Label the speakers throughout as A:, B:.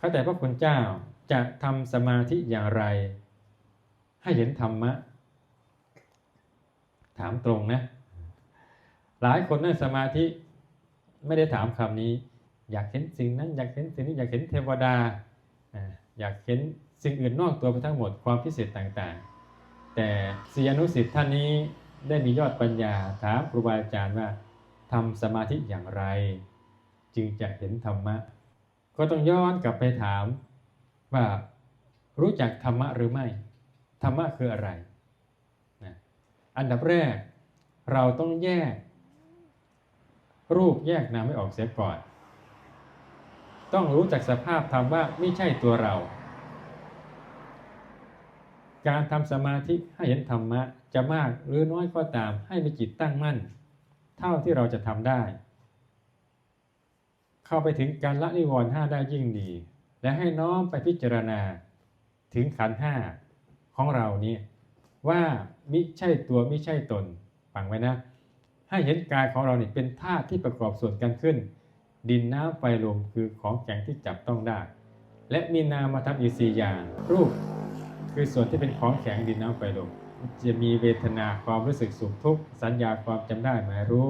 A: ข้าแต่พระคุณเจ้าจะทำสมาธิอย่างไร ให้เห็นธรรมะ ถามตรงนะ หลายคนนั่งสมาธิไม่ได้ถามคำนี้ อยากเห็นสิ่งนั้น อยากเห็นสิ่งนี้อยากเห็นเทวดา อยากเห็นสิ่งอื่นนอกตัวไปทั้งหมดความพิเศษต่างๆ แต่ศิยนุสิทธิ์ท่านนี้ได้มียอดปัญญาถามครูบาอาจารย์ว่าทำสมาธิอย่างไร จึงจะเห็นธรรมะ ก็ต้องย้อนกลับไปถามว่ารู้จักธรรมะหรือไม่ ธรรมะคืออะไรนะอันดับแรกเราต้องแยก รูปแยกนามไม่ออกเสียก่อน ต้องรู้จักสภาพธรรมว่าไม่ใช่ตัวเรา การทำสมาธิให้เห็นธรรมะจะมากหรือน้อยก็ตามให้มีจิตตั้งมั่น เท่าที่เราจะทำได้ เข้าไปถึงการละนิวรณ์ห้าได้ยิ่งดี และให้น้อมไปพิจารณาถึงขันห้าของเรานี้ว่ามิใช่ตัวมิใช่ตนฟังไว้นะ ให้เห็นกายของเราเนี่ยเป็นธาตุที่ประกอบส่วนกันขึ้น ดินน้ำไฟลมคือของแข็งที่จับต้องได้ และมีนามธรรมอีกสี่อย่าง รูป คือส่วนที่เป็นของแข็งดินน้ำไฟลมจะมีเวทนาความรู้สึกสุขทุกข์สัญญาความจำได้หมายรู้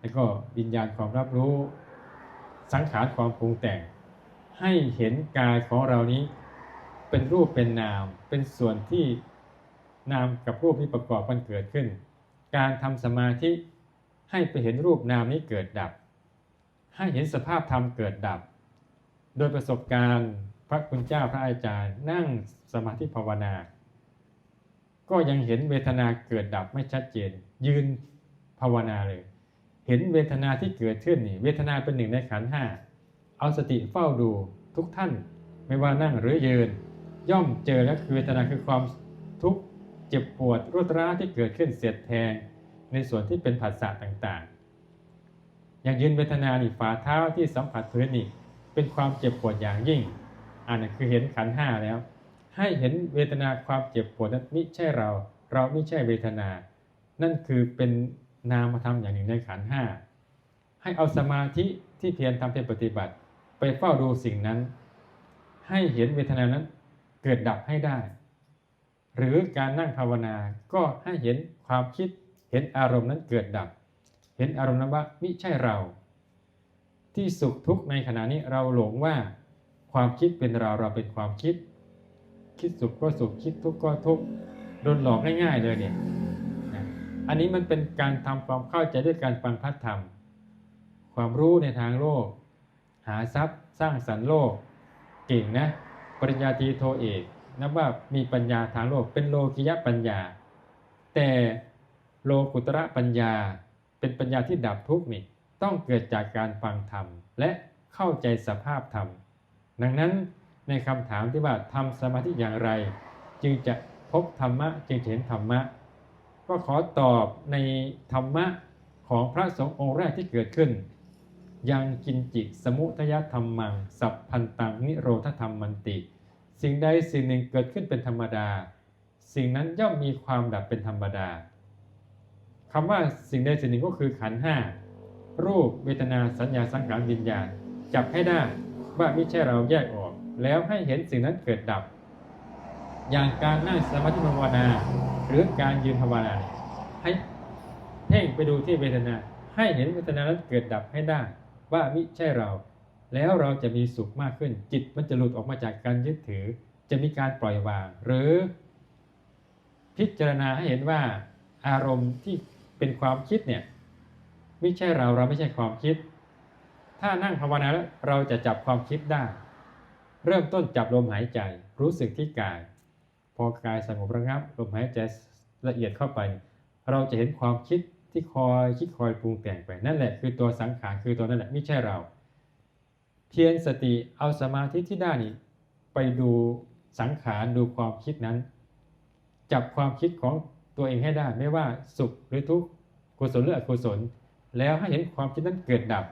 A: แล้วก็วิญญาณความรับรู้ สังขารความปรุงแต่ง ให้เห็นกายของเรานี้ เป็นรูปเป็นนาม เป็นส่วนที่นามกับรูปที่ประกอบกันเกิดขึ้น การทำสมาธิให้ไปเห็นรูปนามนี้เกิดดับ ให้เห็นสภาพธรรมเกิดดับ โดยประสบการณ์พระคุณเจ้าพระอาจารย์นั่งสมาธิภาวนา ก็ยังเห็นเวทนาเกิดดับไม่ชัดเจน ยืนภาวนาเลย เห็นเวทนาที่เกิดขึ้นนี่เวทนาเป็นหนึ่งในขันห้าเอาสติเฝ้าดูทุกท่าน ไม่ว่านั่งหรือยืน ย่อมเจอแล้วคือเวทนาคือความทุกข์เจ็บปวดรวดร้าที่เกิดขึ้นเสียดแทง ในส่วนที่เป็นผัสสะต่างๆ อย่างยืนเวทนานี่ฝ่าเท้าที่สัมผัสพื้นนี่เป็นความเจ็บปวดอย่างยิ่งอันนั้นคือเห็นขันห้าแล้ว ให้เห็นเวทนาความเจ็บปวดนั้นไม่ใช่เรา เราไม่ใช่เวทนา นั่นคือเป็น นามธรรมอย่างหนึ่งในขันห้าให้เอาสมาธิที่เพียรทำเพียรปฏิบัติ ไปเฝ้าดูสิ่งนั้น ให้เห็นเวทนานั้นเกิดดับให้ได้ หรือการนั่งภาวนาก็ให้เห็นความคิดเห็นอารมณ์นั้นเกิดดับ เห็นอารมณ์นั้นว่ามิใช่เรา ที่สุขทุกข์ในขณะนี้เราหลงว่า ความคิดเป็นเราเราเป็นความคิด คิดสุขก็สุขคิดทุกข์ก็ทุกข์โดนหลอกง่ายๆเลยเนี่ย อันนี้มันเป็นการทำความเข้าใจด้วยการฟังพัฒธรรม ความรู้ในทางโลก หาทรัพย์สร้างสรรค์โลก เก่งนะ ปริญญาตรีโทเอกนับว่ามีปัญญาทางโลกเป็นโลกิยปัญญา แต่โลกุตระปัญญาเป็นปัญญาที่ดับทุกข์นี่ต้องเกิดจากการฟังธรรม และเข้าใจสภาพธรรม ดังนั้นในคำถามที่ว่าทำสมาธิอย่างไร จึงจะพบธรรมะจึงจะเห็นธรรมะ ก็ขอตอบในธรรมะของพระสงฆ์องค์แรกที่เกิดขึ้น ยังกินจิสมุทยธรรมัง สัพพันตังนิโรธธรรมมันติ สิ่งใดสิ่งหนึ่งเกิดขึ้นเป็นธรรมดา สิ่งนั้นย่อมมีความดับเป็นธรรมดาคำว่าสิ่งใดสิ่งหนึ่งก็คือขันห้ารูปเวทนาสัญญาสังขารวิญญาณจับให้ได้ว่าไม่ใช่เราแยกออก แล้วให้เห็นสิ่งนั้นเกิดดับ อย่างการนั่งสมาธิภาวนา หรือการยืนภาวนาให้เพ่งไปดูที่เวทนา ให้เห็นเวทนานั้นเกิดดับให้ได้ ว่ามิใช่เรา แล้วเราจะมีสุขมากขึ้น จิตมันจะหลุดออกมาจากการยึดถือ จะมีการปล่อยวาง หรือ พิจารณาให้เห็นว่าอารมณ์ที่เป็นความคิดเนี่ยไม่ใช่เราเราไม่ใช่ความคิด ถ้านั่งภาวนาแล้วเราจะจับความคิดได้ เริ่มต้นจับลมหายใจ รู้สึกที่กาย พอกายสงบระงับลมหายใจละเอียดเข้าไป เราจะเห็นความคิดที่คอยคิดคอยปรุงแต่งไปนั่นแหละคือตัวสังขารคือตัวนั่นแหละไม่ใช่เรา เพียรสติเอาสมาธิที่ได้นี่ไปดูสังขารดูความคิดนั้น จับความคิดของตัวเองให้ได้ไม่ว่าสุขหรือทุกข์กุศลหรืออกุศล แล้วให้เห็นความคิดนั้นเกิดดับ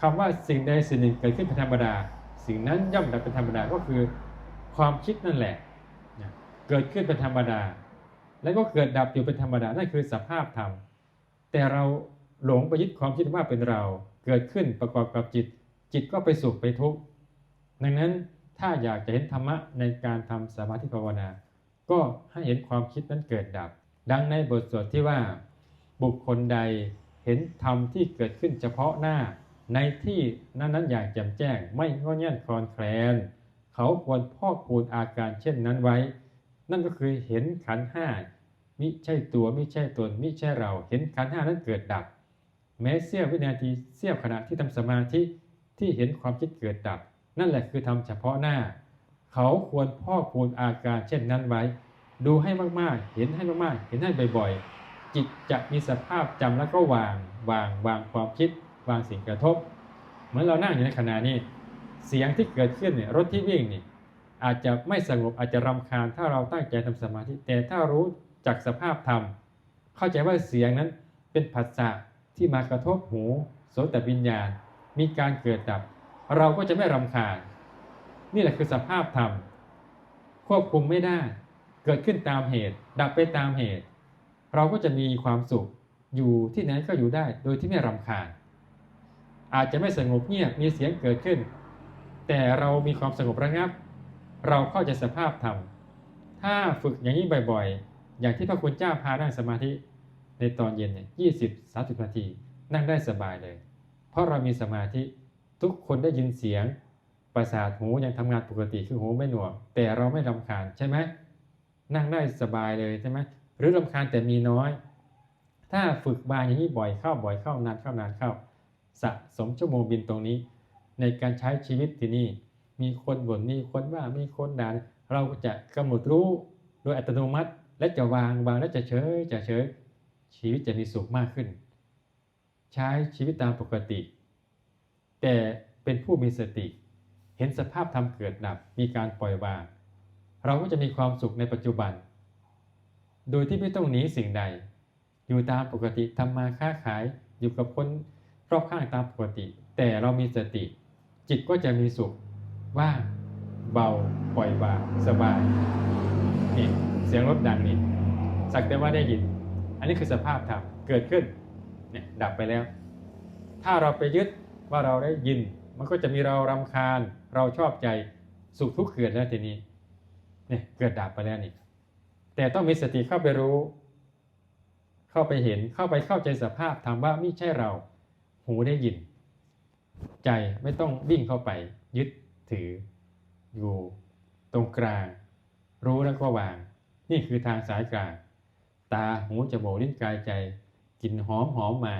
A: คำว่าสิ่งใดสิ่งหนึ่งเกิดขึ้นเป็นธรรมดา สิ่งนั้นย่อมดับเป็นธรรมดาก็คือ ความคิดนั่นแหละ เกิดขึ้นเป็นธรรมดา แล้วก็เกิดดับอยู่เป็นธรรมดา นั่นคือสภาพธรรม แต่เราหลงไปยึดความคิดว่าเป็นเรา เกิดขึ้นประกอบกับจิต จิตก็ไปสุขไปทุกข์ ดังนั้นถ้าอยากจะเห็นธรรมะในการทำสมาธิภาวนา ก็ให้เห็นความคิดนั้นเกิดดับ ดังในบทสวดที่ว่า บุคคลใดเห็นธรรมที่เกิดขึ้นเฉพาะหน้า ในที่นั้นนั้นอย่างแจ่มแจ้ง ไม่งอแงนคลอนแคลน เขาควรพอกพูนอาการเช่นนั้นไว้ นั่นก็คือเห็นขันห้ามิใช่ตัวมิใช่ตนมิใช่เรา เห็นขันห้านั้นเกิดดับ แม้เสี้ยววินาทีเสี้ยวขณะที่ทำสมาธิที่เห็นความคิดเกิดดับ นั่นแหละคือทำเฉพาะหน้า เขาควรพ่อกพูนอาการเช่นนั้นไว้ ดูให้มากๆ เห็นให้มากๆ เห็นให้บ่อยๆ จิตจะมีสภาพจำแล้วก็วางวางวางความคิด วางสิ่งกระทบ เหมือนเรานั่งอยู่ในขณะนี้ เสียงที่เกิดขึ้นเนี่ยรถที่วิ่งนี่ อาจจะไม่สงบอาจจะรำคาญ ถ้าเราตั้งใจทำสมาธิแต่ถ้ารู้จักสภาพธรรม เข้าใจว่าเสียงนั้นเป็นผัสสะที่มากระทบหูโสตวิญญาณ มีการเกิดดับ เราก็จะไม่รำคาญ นี่แหละคือสภาพธรรม ควบคุมไม่ได้ เกิดขึ้นตามเหตุ ดับไปตามเหตุ เราก็จะมีความสุข อยู่ที่ไหนก็อยู่ได้ โดยที่ไม่รำคาญ อาจจะไม่สงบเงียบมีเสียงเกิดขึ้น แต่เรามีความสงบระงับ เราเข้าใจสภาพธรรม ถ้าฝึกอย่างนี้บ่อยๆ อย่างที่พระคุณเจ้าพานั่งสมาธิในตอนเย็นเนี่ยยี่สิบสามสิบนาที นั่งได้สบายเลย เพราะเรามีสมาธิทุกคนได้ยินเสียง ประสาทหูยังทำงานปกติคือหูไม่หนวก แต่เราไม่รำคาญใช่ไหมนั่งได้สบายเลยใช่ไหมหรือรำคาญแต่มีน้อย ถ้าฝึกบาอย่างนี้บ่อยเข้าบ่อยเข้านานเข้านานเข้า สะสมชั่วโมงบินตรงนี้ ในการใช้ชีวิตที่นี่ มีคนบ่นมีคนว่ามีคนด่าเราจะกำหนดรู้โดยอัตโนมัติ และจะวางวางและจะเฉยจะเฉยชีวิตจะมีสุขมากขึ้น ใช้ชีวิตตามปกติ แต่เป็นผู้มีสติ เห็นสภาพธรรมเกิดดับมีการปล่อยวาง เราก็จะมีความสุขในปัจจุบัน โดยที่ไม่ต้องหนีสิ่งใด อยู่ตามปกติทำมาค้าขายอยู่กับคนรอบข้างตามปกติ แต่เรามีสติ จิตก็จะมีสุข ว่างเบาปล่อยวางสบายนี่เสียงรถดังนี่สักแต่ว่าได้ยิน อันนี้คือสภาพธรรมเกิดขึ้นเนี่ยดับไปแล้ว ถ้าเราไปยึดว่าเราได้ยิน มันก็จะมีเรารำคาญ เราชอบใจสุขทุกข์เกิดแล้วทีนี้เนี่ยเกิดดับไปแล้วนี่แต่ต้องมีสติเข้าไปรู้ เข้าไปเห็นเข้าไปเข้าใจสภาพธรรมว่าไม่ใช่เรา หูได้ยิน ใจไม่ต้องวิ่งเข้าไปยึด ถือ อยู่ ตรงกลาง รู้แล้วก็วาง นี่คือทางสายกลาง ตาหูจมูกลิ้นกายใจกลิ่นหอมหอมมา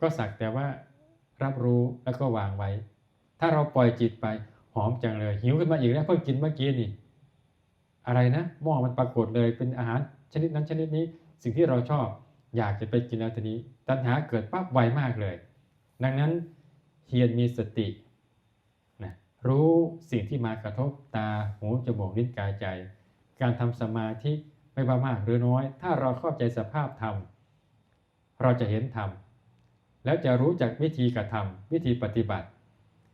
A: ก็สักแต่ว่ารับรู้แล้วก็วางไว้ ถ้าเราปล่อยจิตไปหอมจังเลย หิวขึ้นมาอีกแล้วเพิ่งกินเมื่อกี้นี่ อะไรนะหม้อมันปรากฏเลยเป็นอาหารชนิดนั้นชนิดนี้สิ่งที่เราชอบอยากจะไปกินแล้วทีนี้ ตัณหาเกิดปั๊บไวมากเลย ดังนั้นเฮียนมีสติ รู้สิ่งที่มากระทบตาหูจมูกลิ้นกายใจ การทำสมาธิไม่ว่ามากหรือน้อย ถ้าเราเข้าใจสภาพธรรม เราจะเห็นธรรม แล้วจะรู้จักวิธีกระทำวิธีปฏิบัติ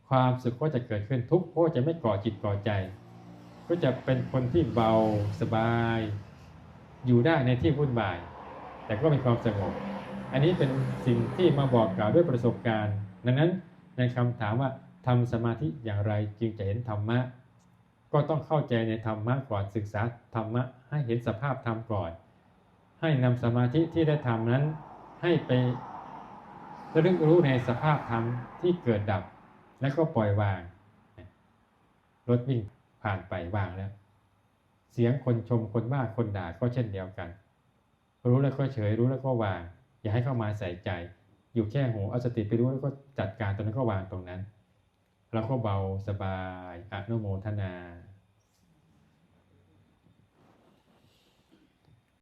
A: ความสุขก็จะเกิดขึ้นทุกข์ก็จะไม่ก่อจิตก่อใจ ก็จะเป็นคนที่เบาสบาย อยู่ได้ในที่วุ่นวาย แต่ก็มีความสงบ อันนี้เป็นสิ่งที่มาบอกกล่าวด้วยประสบการณ์ ดังนั้นในคำถามว่า ทำสมาธิอย่างไรจึงจะเห็นธรรมะ ก็ต้องเข้าใจในธรรมะก่อนศึกษาธรรมะให้เห็นสภาพธรรมก่อน ให้นำสมาธิที่ได้ทำนั้น ให้ไประลึกรู้ในสภาพธรรมที่เกิดดับ และก็ปล่อยวาง รถวิ่งผ่านไปวางแล้ว เสียงคนชมคนว่าคนด่าก็เช่นเดียวกัน รู้แล้วก็เฉยรู้แล้วก็วาง อย่าให้เข้ามาใส่ใจ อยู่แค่หูเอาสติไปรู้แล้วก็จัดการตรงนั้นก็วางตรงนั้น แล้วก็เบาสบายอนุโมทนา